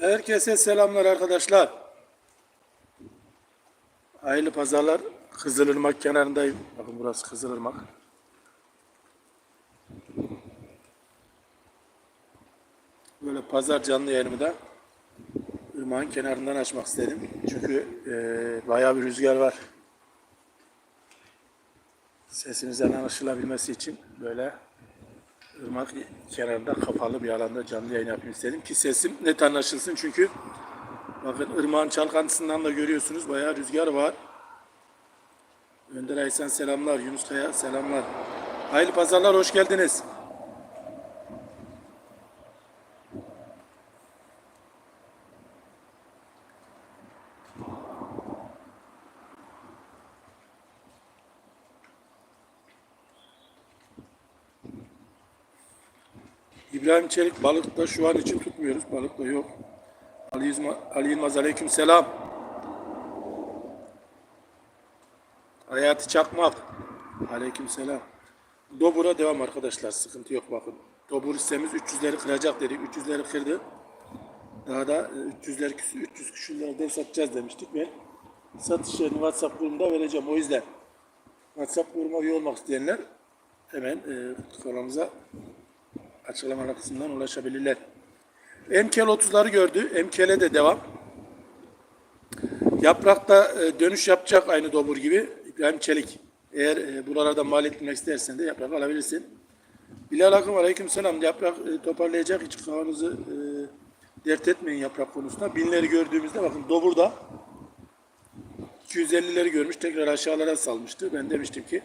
Herkese selamlar arkadaşlar. Hayırlı pazarlar. Kızılırmak kenarındayım. Bakın burası Kızılırmak. Böyle pazar canlı yayınımı da ırmağın kenarından açmak istedim. Çünkü eee bayağı bir rüzgar var. Sesimizden anlaşılabilmesi için böyle ırmak kenarında kapalı bir alanda canlı yayın yapayım istedim ki sesim net anlaşılsın çünkü bakın ırmağın çalkantısından da görüyorsunuz bayağı rüzgar var. Önder Aysan selamlar, Yunus Kaya selamlar. Hayırlı pazarlar, hoş geldiniz. İbrahim Çelik balıkta şu an için tutmuyoruz. Balıkta yok. Ali, Yılmaz, Ali Yılmaz aleyküm selam. Hayati Çakmak. Aleyküm selam. Dobur'a devam arkadaşlar. Sıkıntı yok bakın. Dobur hissemiz 300'leri kıracak dedik. 300'leri kırdı. Daha da e, 300'ler küsü 300 küsürlerden satacağız demiştik ve satış yerini WhatsApp grubunda vereceğim. O yüzden WhatsApp grubuma üye olmak isteyenler hemen e, kanalımıza açıklamalar kısmından ulaşabilirler. Emkel 30'ları gördü. Emkel'e de devam. Yaprakta e, dönüş yapacak aynı dobur gibi. İbrahim Çelik. Eğer e, buralardan mal etmek istersen de yaprak alabilirsin. Bilal Akın aleyküm selam. Yaprak e, toparlayacak. Hiç kafanızı dert etmeyin yaprak konusunda. Binleri gördüğümüzde bakın doburda 250'leri görmüş. Tekrar aşağılara salmıştı. Ben demiştim ki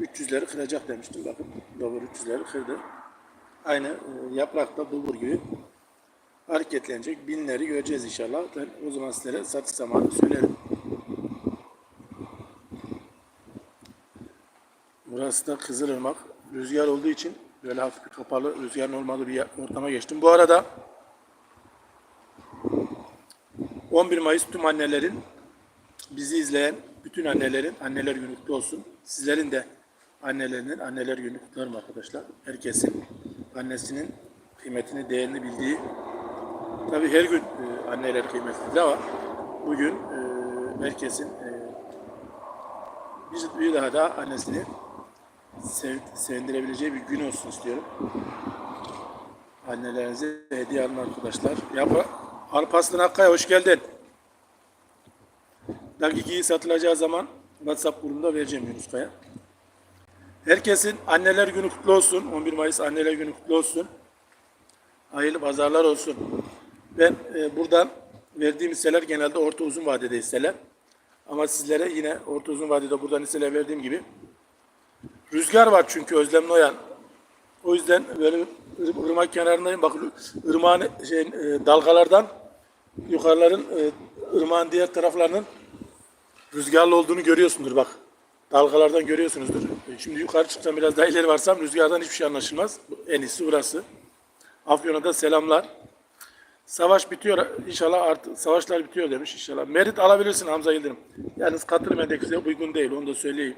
300'leri kıracak demiştim. Bakın dobur 300'leri kırdı. Aynı e, yaprakta bulgur gibi hareketlenecek. Binleri göreceğiz inşallah. Ben o zaman sizlere satış zamanı söylerim. Burası da Kızılırmak. Rüzgar olduğu için böyle hafif kapalı rüzgarın olmadığı bir ortama geçtim. Bu arada 11 Mayıs tüm annelerin bizi izleyen bütün annelerin anneler günü kutlu olsun. Sizlerin de annelerinin anneler günü kutlarım arkadaşlar. Herkesin annesinin kıymetini, değerini bildiği tabi her gün e, anneler kıymetlidir ama bugün e, herkesin e, bir, bir daha da annesini sev, sevindirebileceği bir gün olsun istiyorum. Annelerinize hediye alın arkadaşlar. Yap Alparslan Akkaya hoş geldin. Dakikiyi satılacağı zaman WhatsApp grubunda vereceğim Yunus Kaya. Herkesin anneler günü kutlu olsun. 11 Mayıs anneler günü kutlu olsun. Hayırlı pazarlar olsun. Ben e, buradan verdiğim hisseler genelde orta uzun vadede hisseler. Ama sizlere yine orta uzun vadede buradan hisseler verdiğim gibi rüzgar var çünkü Özlem Noyan. O yüzden böyle ır- ırmak kenarındayım. Bak ırmağın şeyin, e, dalgalardan yukarıların e, ırmağın diğer taraflarının rüzgarlı olduğunu görüyorsundur bak. Dalgalardan görüyorsunuzdur. Şimdi yukarı çıksam biraz daha ileri varsam rüzgardan hiçbir şey anlaşılmaz. En iyisi burası. Afyon'a da selamlar. Savaş bitiyor. İnşallah artık savaşlar bitiyor demiş inşallah. Merit alabilirsin Hamza Yıldırım. Yalnız katılım endeksine uygun değil. Onu da söyleyeyim.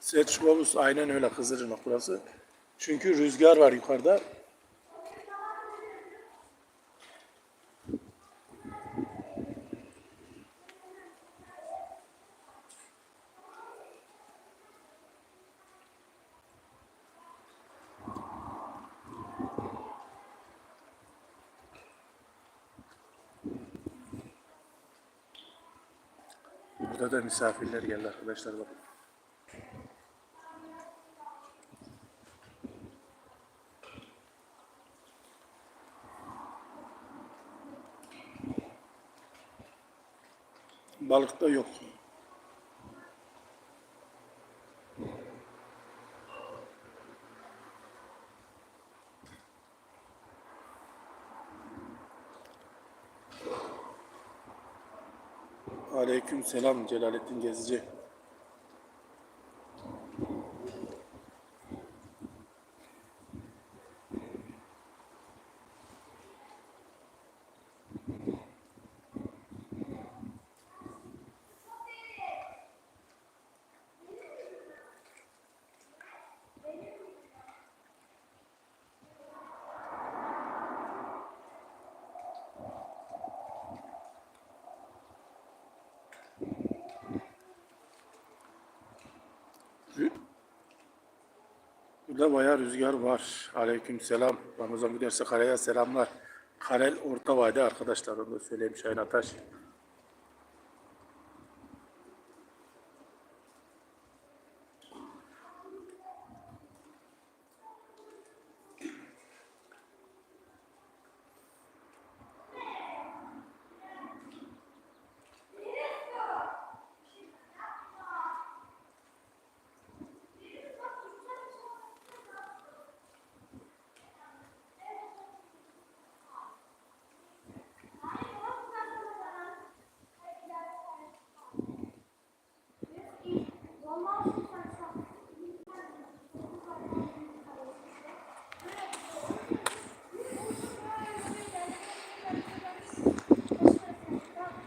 Selçuklu'muz aynen öyle Kızılırmak burası. Çünkü rüzgar var yukarıda. Burada da misafirler geldi arkadaşlar bakın. Balıkta yok. Aleyküm selam Celalettin Gezici. Burada bayağı rüzgar var. Aleyküm selam. Ramazan giderse karaya selamlar. Karel orta vade arkadaşlar onu da söyleyeyim Şahin Ataş.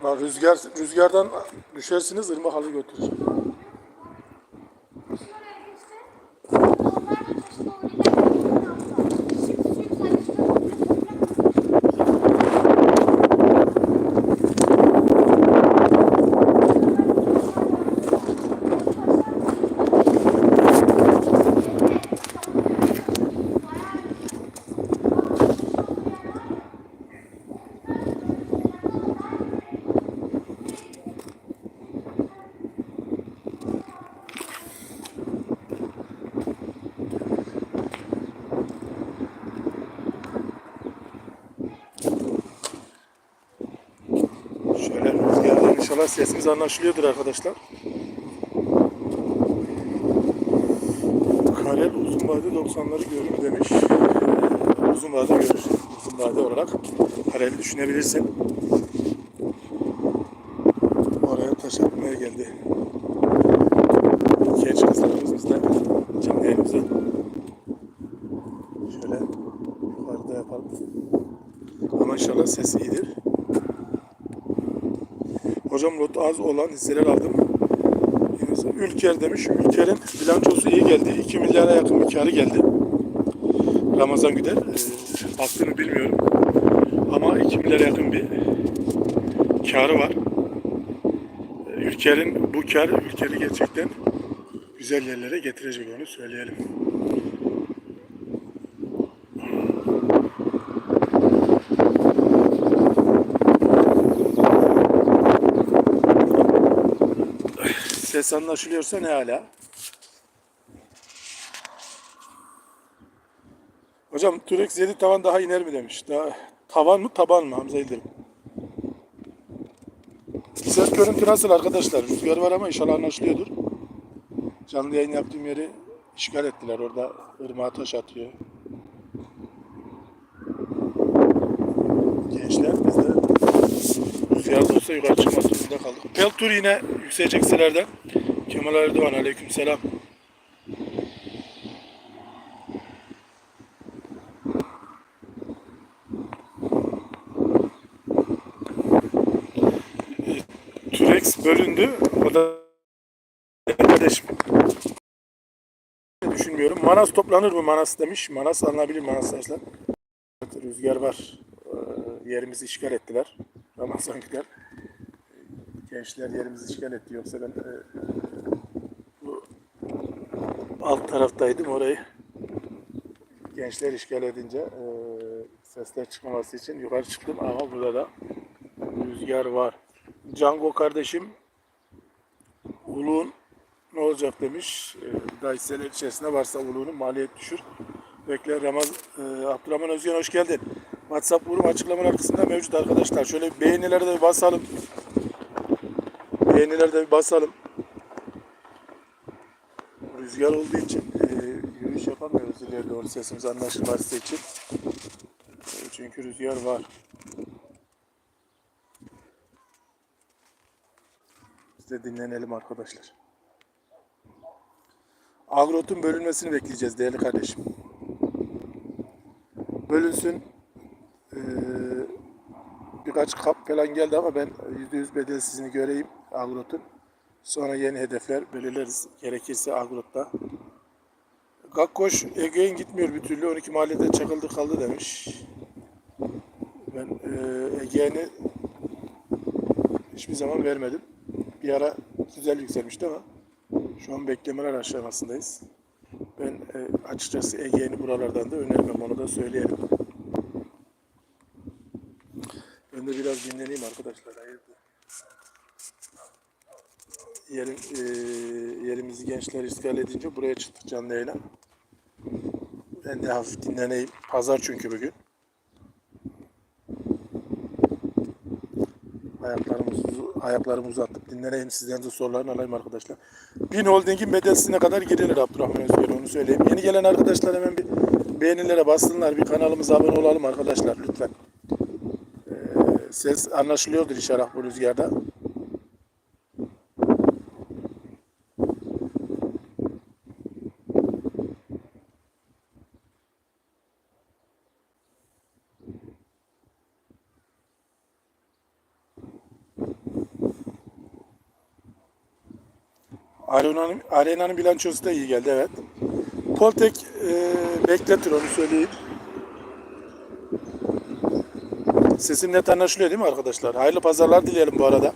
Bak rüzgar rüzgardan düşersiniz ırmak halı götüreceğim. Şöyle rüzgardan inşallah sesimiz anlaşılıyordur arkadaşlar. Karel uzun vade 90'ları görür demiş. Uzun vade görür. Uzun vade olarak Karel'i düşünebilirsin. Oraya taş atmaya geldi. Genç kızlarımız bizde canlı yayınımızı şöyle yukarıda yapalım. Ama inşallah ses iyidir. Hocam lot az olan hisseler aldım. Ülker demiş. Ülker'in bilançosu iyi geldi. 2 milyara yakın bir karı geldi. Ramazan Güder. E, baktığını bilmiyorum. Ama 2 milyara yakın bir karı var. E, Ülker'in bu kar Ülker'i gerçekten güzel yerlere getirecek onu söyleyelim. Ses anlaşılıyorsa ne hala? Hocam Turex 7 tavan daha iner mi demiş. Daha, tavan mı taban mı Hamza İldirim? Ses görüntü nasıl arkadaşlar? Rüzgar var ama inşallah anlaşılıyordur. Canlı yayın yaptığım yeri işgal ettiler. Orada ırmağa taş atıyor. Gençler biz de rüzgar olsa yukarı çıkmak zorunda kaldık. Peltur yine yükselecek hisselerden. Kemal Erdoğan aleyküm selam. Turex bölündü. O da kardeşim. Düşünmüyorum. Manas toplanır mı Manas demiş. Manas alınabilir Manas Arslan. Evet, Rüzgar var. Ee, Yerimizi işgal ettiler. Ramazan gider. Gençler yerimizi işgal etti. Yoksa ben e, alt taraftaydım orayı. Gençler işgal edince e, sesler çıkmaması için yukarı çıktım ama burada da rüzgar var. Django kardeşim Uluğun ne olacak demiş. E, daha hisseler içerisinde varsa Uluğun'un maliyet düşür. Bekle Ramaz, e, Abdurrahman Özgen hoş geldin. WhatsApp grubu açıklamalar kısmında mevcut arkadaşlar. Şöyle beğenilere de bir basalım. Beğenilere de bir basalım. Rüzgar olduğu için e, yürüyüş yapamıyoruz ileri doğru sesimiz anlaşılması için. E, çünkü rüzgar var. Biz de dinlenelim arkadaşlar. Agrot'un bölünmesini bekleyeceğiz değerli kardeşim. Bölünsün. Ee, birkaç kap falan geldi ama ben %100 bedelsizini göreyim Agrot'un. Sonra yeni hedefler belirleriz. Gerekirse Agrot'ta. Gakkoş Ege'nin gitmiyor bir türlü. 12 mahallede çakıldı kaldı demiş. Ben e, Ege'ni hiçbir zaman vermedim. Bir ara güzel yükselmişti ama şu an beklemeler aşamasındayız. Ben E, açıkçası Ege'ni buralardan da önermem onu da söyleyelim. Ben de biraz dinleneyim arkadaşlar. Hayırdır? Yerim, e, yerimizi gençler işgal edince buraya çıktık canlı yayına. Ben de hafif dinleneyim. Pazar çünkü bugün. Ayaklarımızı, ayaklarımı uzatıp dinleneyim. Sizden de sorularını alayım arkadaşlar. Bin Holding'in bedelsize kadar girilir Abdurrahman Özgür onu söyleyeyim. Yeni gelen arkadaşlar hemen bir beğenilere bassınlar. Bir kanalımıza abone olalım arkadaşlar lütfen. Ee, ses anlaşılıyordur inşallah bu rüzgarda. Arena'nın, Arena'nın bilançosu da iyi geldi evet. Poltek e, bekletir onu söyleyeyim. Sesim net anlaşılıyor değil mi arkadaşlar? Hayırlı pazarlar dileyelim bu arada.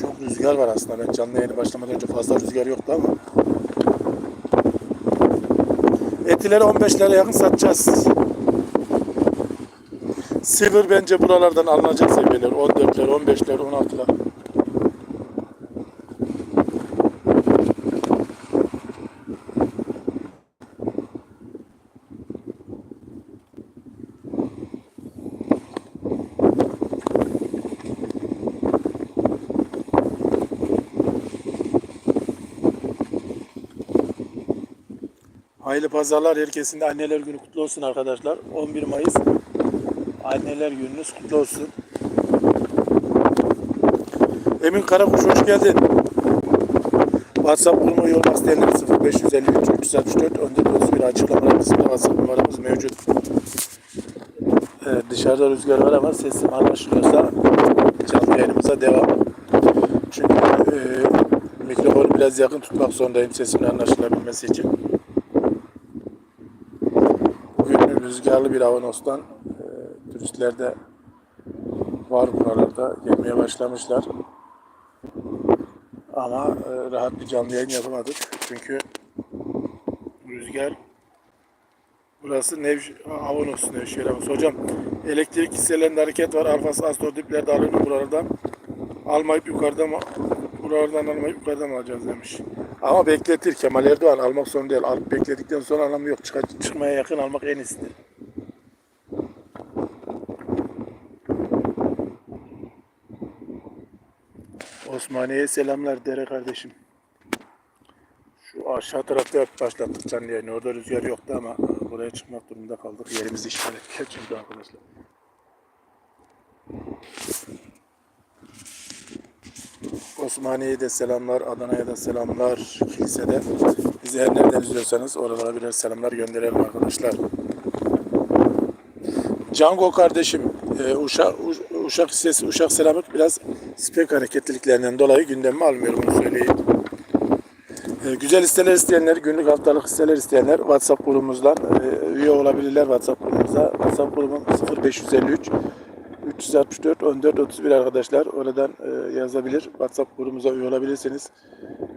Çok rüzgar var aslında. Ben canlı yayını başlamadan önce fazla rüzgar yoktu ama. Etileri 15'lere yakın satacağız. Silver bence buralardan alınacak seviyeler. 14'ler, 15'ler, 16'lar. Hayırlı pazarlar. Herkesin de anneler günü kutlu olsun arkadaşlar. 11 Mayıs Anneler gününüz kutlu olsun. Emin Karakuş hoş geldin. WhatsApp üye olmak isteyenler 0553 364 1431 açıklamalar kısmında WhatsApp numaramız mevcut. Evet, dışarıda rüzgar var ama sesim anlaşılıyorsa canlı yayınımıza devam. Çünkü e, mikrofonu biraz yakın tutmak zorundayım sesimin anlaşılabilmesi için. Bugün rüzgarlı bir Avanos'tan e, turistler de var buralarda gelmeye başlamışlar. Ama e, rahat bir canlı yayın yapamadık. Çünkü rüzgar burası Nev Avanos Nevşehir Avanos. Hocam elektrik hisselerinde hareket var. Alfası astrodiplerde alınıyor buralardan. Almayıp yukarıdan buralardan almayıp yukarıdan alacağız demiş. Ama bekletir Kemal Erdoğan almak zorunda değil. Alıp bekledikten sonra anlamı yok. Çıkar, çıkmaya yakın almak en iyisidir. Osmaniye'ye selamlar Dere kardeşim. Şu aşağı tarafta hep başlattık canlı yayını. Orada rüzgar yoktu ama buraya çıkmak durumunda kaldık. Yerimizi işgal ettik çünkü arkadaşlar. Osmaniye'ye de selamlar, Adana'ya da selamlar, kilisede. Bizi her nereden izliyorsanız oralara birer selamlar gönderelim arkadaşlar. Cango kardeşim, e, Uşak, Uş- Uşak hissesi, Uşak Selamık biraz spek hareketliliklerinden dolayı gündemime almıyorum onu söyleyeyim. E, güzel listeler isteyenler, günlük haftalık listeler isteyenler WhatsApp grubumuzdan e, üye olabilirler WhatsApp grubumuza. WhatsApp grubum 0553 364 14 31 arkadaşlar. Oradan e, yazabilir. WhatsApp grubumuza üye olabilirsiniz.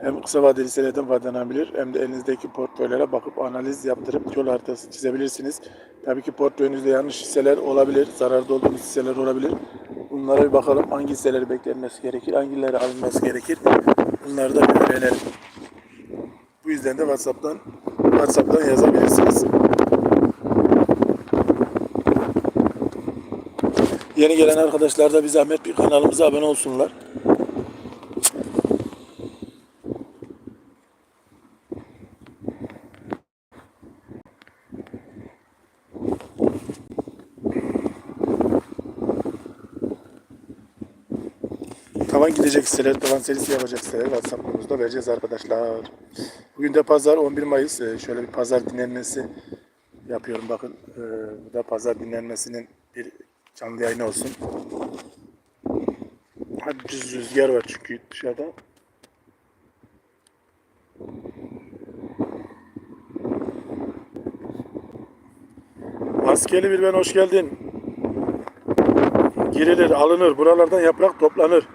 Hem kısa vadeli listelerden faydalanabilir hem de elinizdeki portföylere bakıp analiz yaptırıp yol haritası çizebilirsiniz. Tabii ki portföyünüzde yanlış hisseler olabilir, zararda olduğunuz hisseler olabilir. Bunlara bir bakalım hangi hisseleri beklenmesi gerekir, hangileri alınması gerekir. Bunları da öğrenelim. Bu yüzden de WhatsApp'tan WhatsApp'tan yazabilirsiniz. Yeni gelen arkadaşlar da bir zahmet bir kanalımıza abone olsunlar. Tavan gidecek hisseler, tavan serisi yapacak hisseler WhatsApp grubumuzda vereceğiz arkadaşlar. Bugün de pazar 11 Mayıs. Ee, Şöyle bir pazar dinlenmesi yapıyorum bakın. Ee, Bu da pazar dinlenmesinin bir canlı yayını olsun. Hadi düz rüzgar var çünkü dışarıda. Maskeli bir ben hoş geldin. Girilir, alınır. Buralardan yaprak toplanır.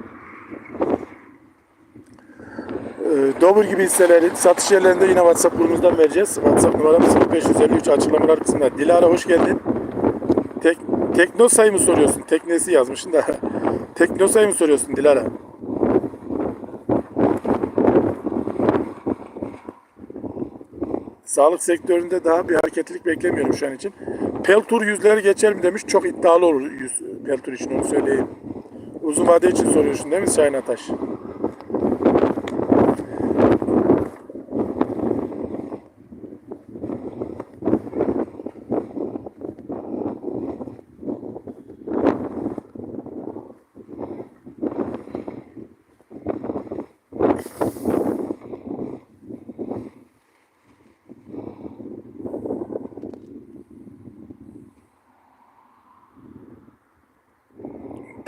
Dobur gibi hisselerin satış yerlerinde yine WhatsApp grubumuzdan vereceğiz. WhatsApp numaram 0553 açıklamalar kısmında. Dilara hoş geldin. Tek, Teknosa'yı mı soruyorsun? Teknesi yazmışsın da. Teknosa'yı mı soruyorsun Dilara? Sağlık sektöründe daha bir hareketlilik beklemiyorum şu an için. Peltur yüzleri geçer mi demiş. Çok iddialı olur yüz Peltur için onu söyleyeyim. Uzun vade için soruyorsun değil mi Şahin Ataş?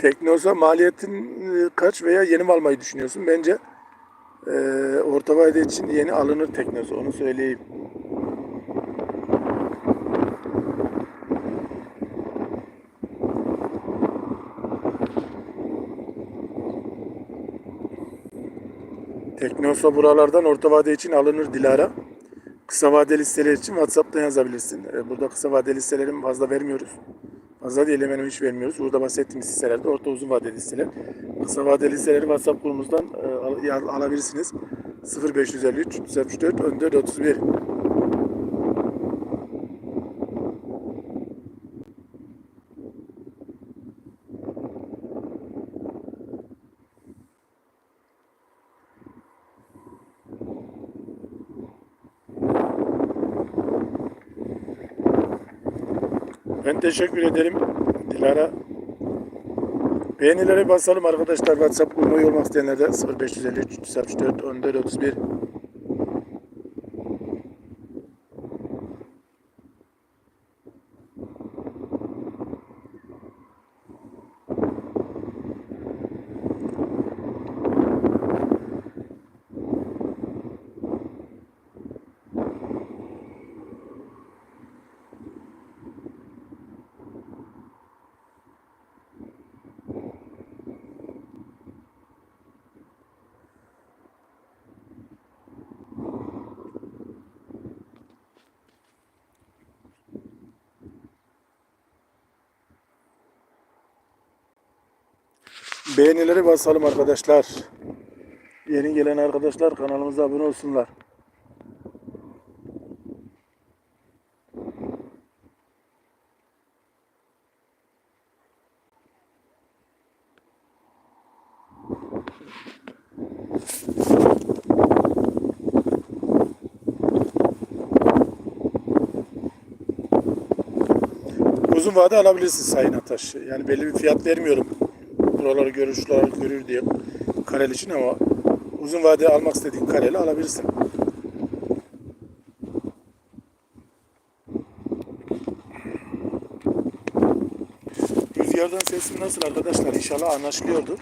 Teknosa maliyetin e, kaç veya yeni mi almayı düşünüyorsun? Bence e, orta vade için yeni alınır Teknosa onu söyleyeyim. Teknosa buralardan orta vade için alınır Dilara. Kısa vadeli listeler için WhatsApp'tan yazabilirsin. E, Burada kısa vadeli listelerin fazla vermiyoruz. Fazla değil hemen hemen hiç vermiyoruz. Burada bahsettiğimiz hisselerde orta uzun vadeli hisseler. Kısa vadeli hisseleri WhatsApp grubumuzdan e, al- alabilirsiniz. 0553 364 14 31. teşekkür ederim Dilara. Beğenileri basalım arkadaşlar. WhatsApp üye olmak isteyenler de 0553 364 14 31. Beğenileri basalım arkadaşlar. Yeni gelen arkadaşlar kanalımıza abone olsunlar. Uzun vade alabilirsin Sayın Ataş. Yani belli bir fiyat vermiyorum. Buraları görür, şuraları görür diye kareli için ama uzun vade almak istediğin kareli alabilirsin. Rüzgardan sesim nasıl arkadaşlar? İnşallah anlaşılıyordur.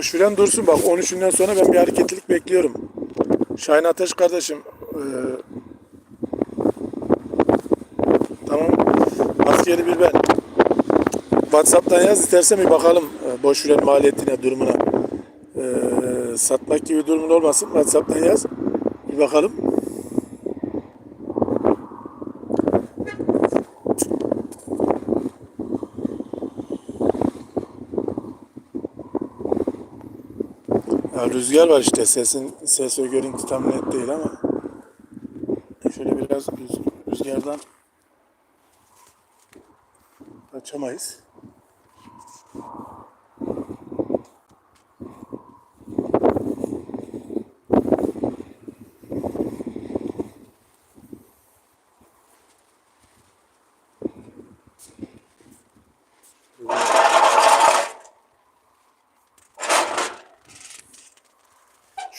Boş filan dursun. Bak 13'ünden sonra ben bir hareketlilik bekliyorum. Şahin Ateş kardeşim eee, tamam. Askeri bir ben. Whatsapp'tan yaz istersen bir bakalım eee, boş filan maliyetine durumuna. Eee, satmak gibi durumun olmasın Whatsapp'tan yaz. Bir bakalım. Ya rüzgar var işte sesin ses ve görüntü tam net değil ama şöyle biraz rüz- rüzgardan kaçamayız.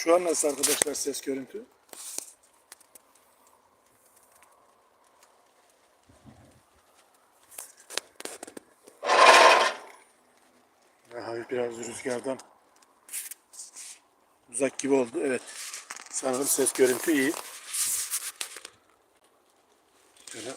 Şu an nasıl arkadaşlar ses görüntü? Hafif biraz rüzgardan uzak gibi oldu. Evet. Sanırım ses görüntü iyi. Şöyle.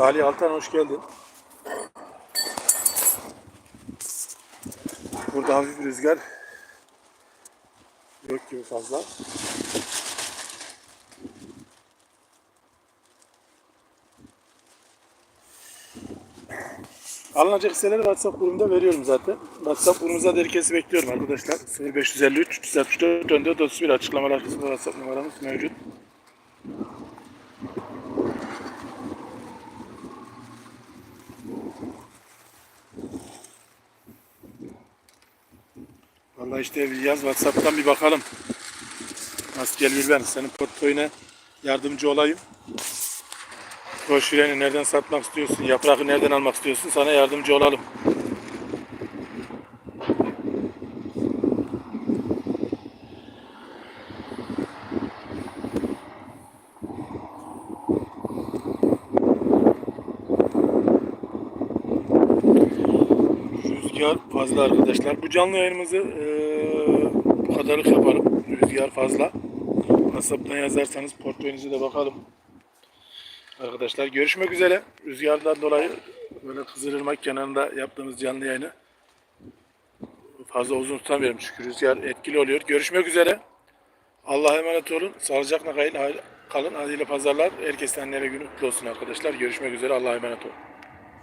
Salih Altan hoş geldin. Burada hafif bir rüzgar yok gibi fazla. Alınacak hisseleri WhatsApp grubunda veriyorum zaten. WhatsApp grubumuza herkesi bekliyorum arkadaşlar. 0553 364 14 31 açıklamalar kısmında WhatsApp numaramız mevcut. İşte yaz WhatsApp'tan bir bakalım. Nasıl gel ben senin portföyüne yardımcı olayım. Broşüreni nereden satmak istiyorsun, yaprağı nereden almak istiyorsun sana yardımcı olalım. Rüzgar fazla arkadaşlar. Bu canlı yayınımızı eee bu kadarlık yapalım. Rüzgar fazla. WhatsApp'tan yazarsanız portföyünüze de bakalım. Arkadaşlar görüşmek üzere. Rüzgardan dolayı böyle Kızılırmak kenarında yaptığımız canlı yayını fazla uzun tutamıyorum çünkü rüzgar etkili oluyor. Görüşmek üzere. Allah'a emanet olun. Sağlıcakla kalın. Hayırlı pazarlar. Herkesten nereye günü kutlu olsun arkadaşlar. Görüşmek üzere. Allah'a emanet olun.